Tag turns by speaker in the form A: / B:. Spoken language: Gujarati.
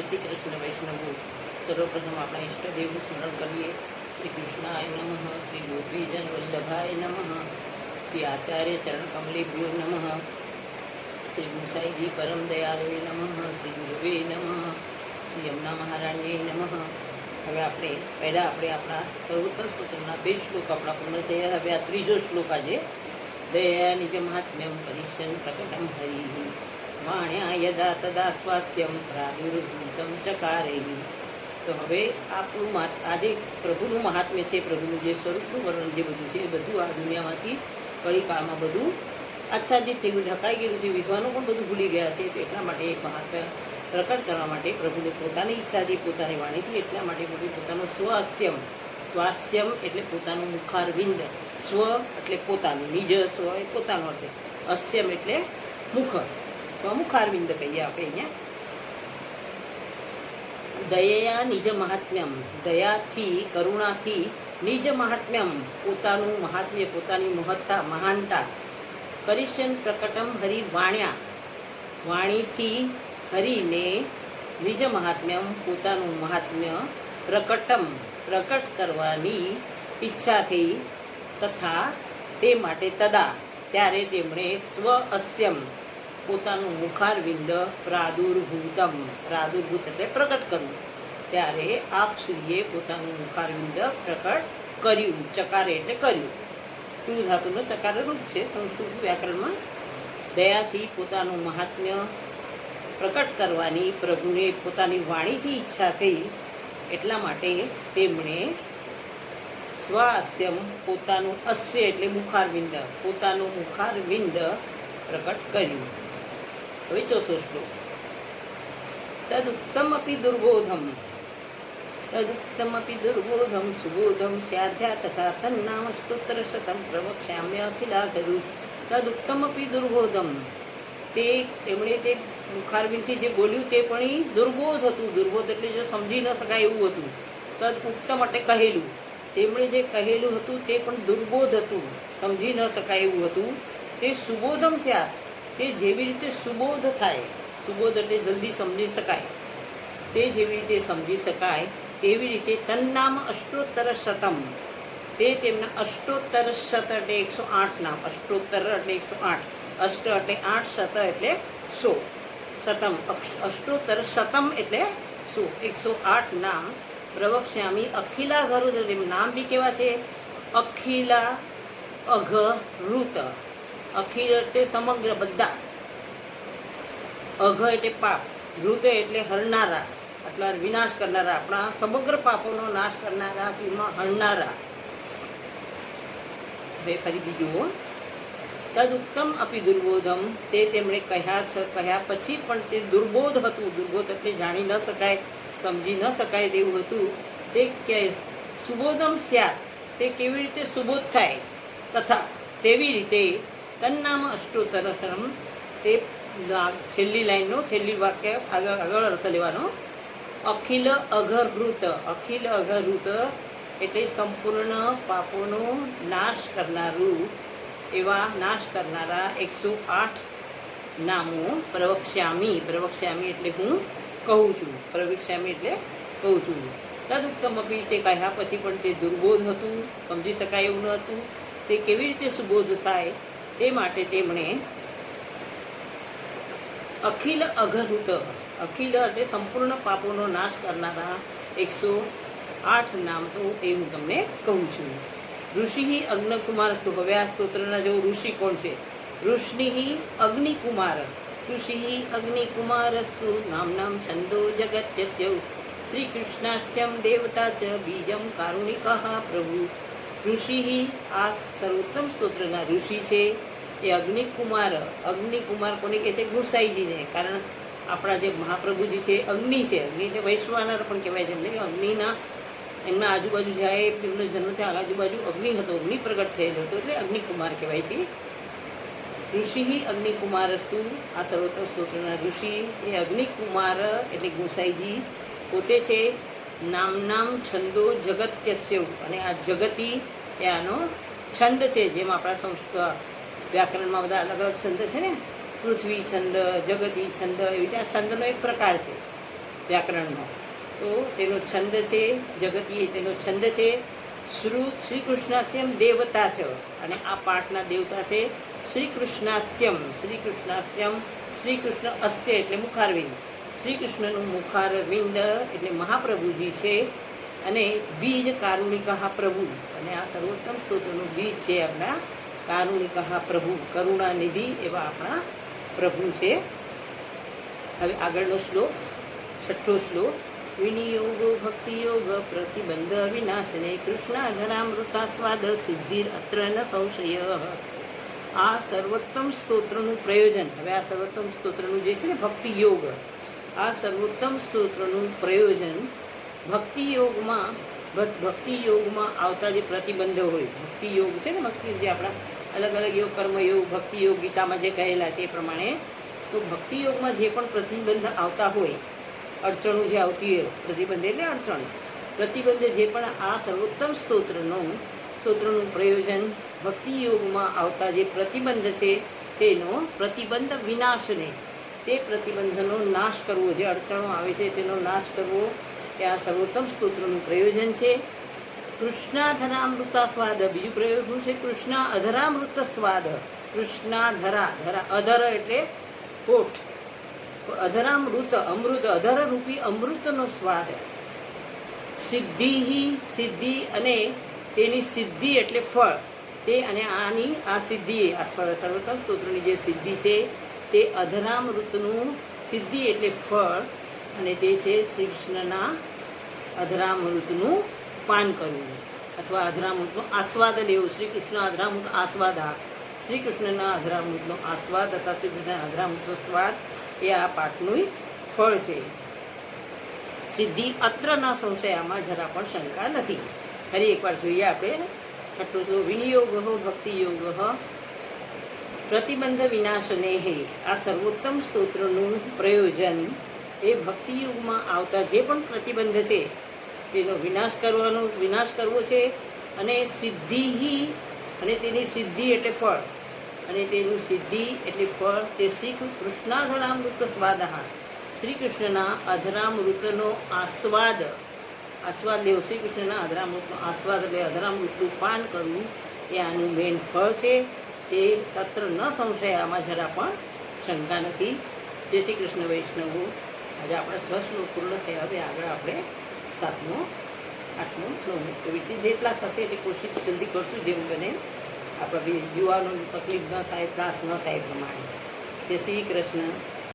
A: શ્રી કૃષ્ણ વૈષ્ણવો સર્વપ્રથમ આપણા ઈષ્ટદેવનું સ્મરણ કરીએ. શ્રી કૃષ્ણાય નમઃ, શ્રી ગોપીજન વલ્લભાય નમઃ, શ્રી આચાર્ય ચરણ કમલેભ્યો નમઃ, શ્રી ગુસાઈજી પરમ દયાળવે નમઃ, શ્રી ગુરવે નમઃ, શ્રી યમુના મહારાણીએ નમઃ. હવે આપણે, પહેલાં આપણે આપણા સર્વોત્તમ સ્તોત્રના બે શ્લોક આપણા પૂર્ણ થયા હવે આ ત્રીજો શ્લોક આજે. દયા નિજ મહાત્મ્યમ કરીશન પ્રકટમ હરિ. વાણ્યા યદા તદા સ્વાસ્યમ પ્રાદુર્ભૂતમ ચકારેહી. તો હવે આપણું મા- આજે પ્રભુનું મહાત્મ્ય છે, પ્રભુનું જે સ્વરૂપનું વર્ણન જે બધું છે, એ બધું આ દુનિયામાંથી કળીકાળમાં બધું આચ્છાદિત થઈ ગયું, ઢકાઈ ગયેલું છે, વિદ્વાનો પણ બધું ભૂલી ગયા છે, તો એટલા માટે એક મહાત્મ્ય પ્રકટ કરવા માટે પ્રભુને પોતાની ઈચ્છાથી પોતાની વાણીથી એટલા માટે પ્રભુ પોતાનું સ્વાસ્યમ સ્વાસ્યમ એટલે પોતાનું મુખારવિંદ, સ્વ એટલે પોતાનું, નિજ સ્વ એ પોતાનું અર્થે અસ્યમ એટલે મુખ. તો મુખારવિંદ કહીએ આપણે અહીંયા દયા નિજ મહાત્મ્યમ દયાથી કરુણાથી નિજ મહાત્મ્યમ પોતાનું મહાત્મ્ય પોતાની મહત્તા મહાનતા કરિશન પ્રકટમ હરિ વાણ્યા વાણીથી હરિને નિજ મહાત્મ્યમ પોતાનું મહાત્મ્ય પ્રકટમ પ્રકટ કરવાની ઈચ્છાથી તથા તે માટે તદા ત્યારે તેમણે સ્વ અસ્યમ પોતાનું મુખારવિંદ પ્રાદુર્ભૂતમ, પ્રાદુર્ભૂત એટલે પ્રકટ કરવું. ત્યારે આપશ્રીએ પોતાનું મુખારવિંદ પ્રકટ કર્યું, ચકારે એટલે કર્યું. ક્રુ ધાતુનો ચકાર રૂપ છે, સંસ્કૃત વ્યાકરણમાં. દયાથી પોતાનું મહાત્મ્ય પ્રકટ કરવાની પ્રભુને પોતાની વાણીથી ઈચ્છા થઈ, એટલા માટે તેમણે સ્વાસ્યમ પોતાનું અસ્ય એટલે મુખારવિંદ, પોતાનું મુખારવિંદ પ્રકટ કર્યું. ચોથો શ્લોક તદુક્તમપી દુર્બોધમ. તદુક્તમપી દુર્બોધમ સુબોધમ સ્યાધ્યા તથા તન્નામ સ્તુત્ર શતમ પ્રવક્ષ્યામ્ય અખિલાધરુ તદુક્તમપી દુર્બોધમ. તે તેમણે તે મુખારવિંદથી જે બોલ્યું તે પણ એ દુર્બોધ હતું. દુર્બોધ એટલે જો સમજી ન શકાય એવું હતું. તદ ઉક્તમ એટલે કહેલું. તેમણે જે કહેલું હતું તે પણ દુર્બોધ હતું. સમજી ન શકાય એવું હતું. તે સુબોધમ થયા તે જેવી રીતે સુબોધ થાય, સુબોધ એટલે જલ્દી સમજી શકાય. તે જેવી રીતે સમજી શકાય, તેવી રીતે તન્નામ અષ્ટોત્તર શતમ. તે તેમના અષ્ટોત્તર શત એટલે એકસો આઠ નામ, અષ્ટોત્તર એટલે એકસો આઠ, અષ્ટ એટલે આઠ શત એટલે સો. શતમ અષ્ટોત્તર શતમ એટલે સો. એકસો આઠ નામ પ્રવક્ષ્યામી અખિલા એટલે નામ બી કેવા છે? અખિલા અઘ અઘરુત અખિલ એટલે સમગ્ર બધા અઘ એટલે પાપ ઋત એટલે હરનારા એટલે વિનાશ કરનારા, આપણા સમગ્ર પાપોનો નાશ કરનારા તેમાં હરનારા. હવે ફરીથી જુઓ. ઉત્તમ અપી દુર્બોધમ, તે તેમણે કહ્યા છે કહ્યા પછી પણ તે દુર્બોધ હતું. દુર્બોધ એટલે જાણી ન શકાય, સમજી ન શકાય તેવું હતું. તે કે સુબોધમ સ્યાત, તે કેવી રીતે સુબોધ થાય? તથા તેવી રીતે તન્નામ અષ્ટોત્તરસરમ તે છેલ્લી લાઈનનો છેલ્લી વાક્ય આગળ આગળ અર્થ લેવાનો અખિલ અઘરૃત અખિલ અઘરૃત એટલે સંપૂર્ણ પાપોનો નાશ કરનારું એવા નાશ કરનારા એકસો આઠ નામો પ્રવક્ષ્યામી પ્રવક્ષ્યામી એટલે હું કહું છું પ્રવક્ષ્યામી એટલે કહું છું તદુક્તમ અપી તે કહ્યા પછી પણ તે દુર્બોધ હતું સમજી શકાય એવું ન હતું તે કેવી રીતે સુબોધ થાય તે માટે તેમણે અખિલ અઘરુત અખિલ એટલે સંપૂર્ણ પાપોનો નાશ કરનારા એકસો આઠ નામ તો તે હું તમને કહું છું. ઋષિ અગ્નકુમાર સ્તુ હવે આ સ્તોત્રના જેવું ઋષિ કોણ છે? ઋષિ અગ્નિકુમાર ઋષિ અગ્નિકુમાર સ્તુ, નામ નામ છંદો જગત્યસ્ય શ્રી કૃષ્ણાશ્યમ દેવતા ચ બીજમ કારુણિકા પ્રભુ. ઋષિ આ સર્વોત્તમ સ્તોત્રના ઋષિ છે. એ અગ્નિકુમાર અગ્નિકુમાર કોને કહે છે? ગુસાઈજીને. કારણ આપણા જે મહાપ્રભુજી છે, અગ્નિ છે. અગ્નિ એટલે વૈશ્વાનર પણ કહેવાય છે એટલે અગ્નિના, એમના આજુબાજુ જાય, એમનો જન્મ થયા આજુબાજુ અગ્નિ હતો. અગ્નિ પ્રગટ થયેલો હતો એટલે અગ્નિકુમાર કહેવાય છે. ઋષિ અગ્નિકુમારસ્તુ, આ સર્વોત્તમ સ્તોત્રના ઋષિ. એ અગ્નિકુમાર એટલે ગોસાઈજી પોતે છે નામ નામ છંદો જગત્યસ્ય અને આ જગતી એ આનો છંદ છે, જેમ આપણા સંસ્કૃત વ્યાકરણમાં બધા અલગ અલગ છંદ છે ને? પૃથ્વી છંદ, જગતી છંદ, એવી રીતે આ છંદનો એક પ્રકાર છે વ્યાકરણનો. તો તેનો છંદ છે જગતી, તેનો છંદ છે શ્રુ શ્રી કૃષ્ણાસ્યમ દેવતા છે અને આ પાઠના દેવતા છે શ્રી કૃષ્ણાસ્યમ શ્રી કૃષ્ણાસ્યમ શ્રી કૃષ્ણ અસ્ય એટલે મુખારવિંદ. શ્રી કૃષ્ણનું મુખારવિંદ એટલે મહાપ્રભુજી છે અને બીજ કારુણિક પ્રભુ. અને આ સર્વોત્તમ સ્તોત્રનું બીજ છે આપણા કારુણિકઃ પ્રભુ કરુણા નિધિ એવા આપણા પ્રભુ છે. હવે આગળનો શ્લોક, છઠ્ઠો શ્લોક, વિનિયોગો ભક્તિયોગ પ્રતિબંધ વિનાશને કૃષ્ણાધરામૃતાસ્વાદ સિદ્ધિર અત્ર ન સંશય. આ સર્વોત્તમ સ્તોત્રનું પ્રયોજન, હવે આ સર્વોત્તમ સ્તોત્રનું જે છે ને ભક્તિ યોગ આ સર્વોત્તમ સ્તોત્રનું પ્રયોજન ભક્તિ યોગમાં ભ- ભક્તિ યોગમાં આવતા જે પ્રતિબંધો હોય ભક્તિ યોગ છે ને ભક્તિ જે આપણા અલગ અલગ યોગ કર્મયોગ ભક્તિ યોગ ગીતામાં જે કહેલા છે એ પ્રમાણે, તો ભક્તિ યોગમાં જે પણ પ્રતિબંધ આવતા હોય, અડચણો જે આવતી હોય, પ્રતિબંધ એટલે અડચણ, પ્રતિબંધ જે પણ આ સર્વોત્તમ સ્તોત્રનું સ્તોત્રનું પ્રયોજન ભક્તિ યોગમાં આવતા જે પ્રતિબંધ છે, તેનો પ્રતિબંધ વિનાશને, તે પ્રતિબંધનો નાશ કરવો, જે અડચણો આવે છે, તેનો નાશ કરવો, એ આ સર્વોત્તમ સ્તોત્રનું પ્રયોજન છે. કૃષ્ણાધરામૃતા સ્વાદ બીજું પ્રયોગ શું છે? કૃષ્ણ અધરામૃત સ્વાદ કૃષ્ણાધરા, ધરા, અધર એટલે કોઠ. અધરામૃત, અમૃત અધર રૂપી અમૃતનો સ્વાદ. સિદ્ધિ સિદ્ધિ અને તેની સિદ્ધિ એટલે ફળ. તે અને આની આ સિદ્ધિ, આ સર્વોત્તમ સ્તોત્રની જે સિદ્ધિ છે, તે અધરામૃતનું સિદ્ધિ એટલે ફળ અને તે છે શ્રી કૃષ્ણના અધરામૃતનું પાન કરવું અથવા અધરામૃતનો આસ્વાદ લેવો શ્રી કૃષ્ણ અધરામૃત આસ્વાદ આ. શ્રી કૃષ્ણના અધરામૃતનો આસ્વાદ અથવા શ્રી કૃષ્ણના અધરામૃતનો સ્વાદ એ આ પાઠનું ફળ છે. સિદ્ધિ અત્રના સંશયામાં જરા પણ શંકા નથી. ફરી એકવાર જોઈએ આપણે. છઠ્ઠું તો વિનિયોગ ભક્તિ યોગ પ્રતિબંધ વિનાશને હે આ સર્વોત્તમ સ્તોત્રનું પ્રયોજન એ ભક્તિયુગમાં આવતા જે પણ પ્રતિબંધ છે તેનો વિનાશ કરવાનો, વિનાશ કરવો છે અને સિદ્ધિ અને તેની સિદ્ધિ એટલે ફળ. અને તેનું સિદ્ધિ એટલે ફળ તે શ્રી કૃષ્ણાધરામૃત સ્વાદા. શ્રી કૃષ્ણના અધરામૃતનો આસ્વાદ આસ્વાદ લેવો. શ્રી કૃષ્ણના અધરામૃતનો આસ્વાદ એટલે અધરામૃતનું પાન કરવું એ આનું મેન ફળ છે. તે તત્ર ન સંશય, આમાં જરા પણ શંકા નથી. જય શ્રી કૃષ્ણ વૈષ્ણવો. આજે આપણા છ શ્લોક પૂર્ણ થયા હવે આગળ આપણે સાતમો આઠનો નવનો એવી રીતે જેટલા થશે એટલી કોશિશ જલ્દી કરશું જેમ બને. આપણા બી યુવાનોને તકલીફ ન થાય, ત્રાસ ન થાય એ પ્રમાણે. જય શ્રી કૃષ્ણ.